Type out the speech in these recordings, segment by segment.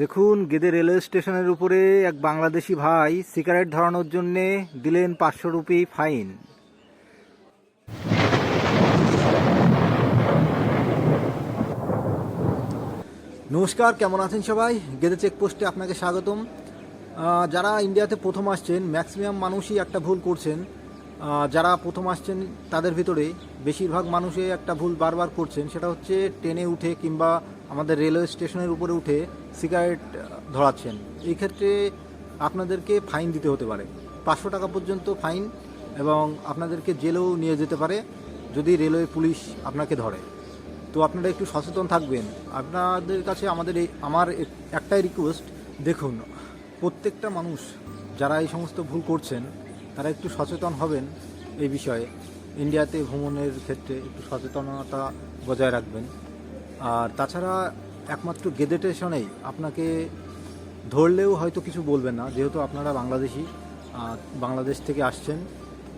দেখুন, গেদে রেলওয়ে স্টেশনের উপরে এক বাংলাদেশি ভাই সিগারেট ধরানোর জন্যে দিলেন পাঁচশো রুপি ফাইন। নমস্কার, কেমন আছেন সবাই? গেদে চেকপোস্টে আপনাকে স্বাগতম। যারা ইন্ডিয়াতে প্রথম আসছেন, ম্যাক্সিমাম মানুষই একটা ভুল করছেন। যারা প্রথম আসছেন, তাদের ভিতরে বেশিরভাগ মানুষই একটা ভুল বারবার করছেন। সেটা হচ্ছে, ট্রেনে উঠে কিংবা আমাদের রেলওয়ে স্টেশনের উপরে উঠে সিগারেট ধরাচ্ছেন। এই ক্ষেত্রে আপনাদেরকে ফাইন দিতে হতে পারে। পাঁচশো টাকা পর্যন্ত ফাইন এবং আপনাদেরকে জেলেও নিয়ে যেতে পারে যদি রেলওয়ে পুলিশ আপনাকে ধরে। তো আপনারা একটু সচেতন থাকবেন। আপনাদের কাছে আমাদের এই, আমার এক- একটাই রিকোয়েস্ট দেখুন, প্রত্যেকটা মানুষ যারা এই সমস্ত ভুল করছেন, তারা একটু সচেতন হবেন এই বিষয়ে। ইন্ডিয়াতে ভ্রমণের ক্ষেত্রে একটু সচেতনতা বজায় রাখবেন। আর তাছাড়া একমাত্র গেদে স্টেশনেই আপনাকে ধরলেও হয়তো কিছু বলবেন না, যেহেতু আপনারা বাংলাদেশি বাংলাদেশ থেকে আসছেন।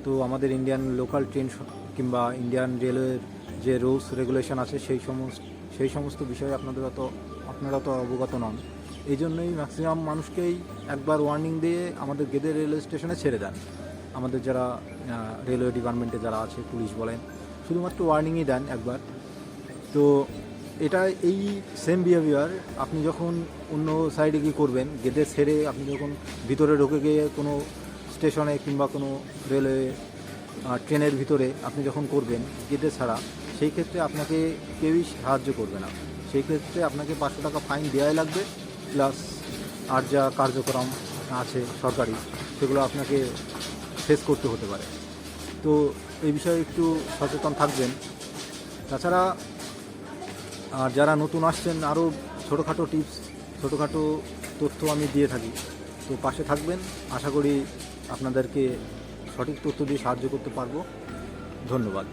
তো আমাদের ইন্ডিয়ান লোকাল ট্রেন কিংবা ইন্ডিয়ান রেলওয়ের যে রুলস রেগুলেশন আছে, সেই সমস্ত সেই সমস্ত বিষয়ে আপনাদের অত, আপনারা তো অবগত নন। এই জন্যই ম্যাক্সিমাম মানুষকেই একবার ওয়ার্নিং দিয়ে আমাদের গেদে রেলওয়ে স্টেশনে ছেড়ে দেন। আমাদের যারা রেলওয়ে ডিপার্টমেন্টে যারা আছে, পুলিশ বলেন, শুধুমাত্র ওয়ার্নিংই দেন একবার। তো এটা এই সেম বিহেভিয়ার আপনি যখন অন্য সাইডে গিয়ে করবেন, গেটে ছেড়ে আপনি যখন ভিতরে ঢুকে গিয়ে কোনো স্টেশনে কিংবা কোনো রেলওয়ে ট্রেনের ভিতরে আপনি যখন করবেন গেটে ছাড়া, সেই ক্ষেত্রে আপনাকে কেউই সাহায্য করবে না। সেই ক্ষেত্রে আপনাকে পাঁচশো টাকা ফাইন দেওয়াই লাগবে প্লাস আর যা কার্যক্রম আছে সরকারি, সেগুলো আপনাকে ফেস করতে হতে পারে। তো এই বিষয়ে একটু সচেতন থাকবেন। তাছাড়া আর যারা নতুন আসছেন আরও ছোটোখাটো টিপস, ছোটোখাটো তথ্য আমি দিয়ে থাকি। তো পাশে থাকবেন। আশা করি আপনাদেরকে সঠিক তথ্য দিয়ে সাহায্য করতে পারব। ধন্যবাদ।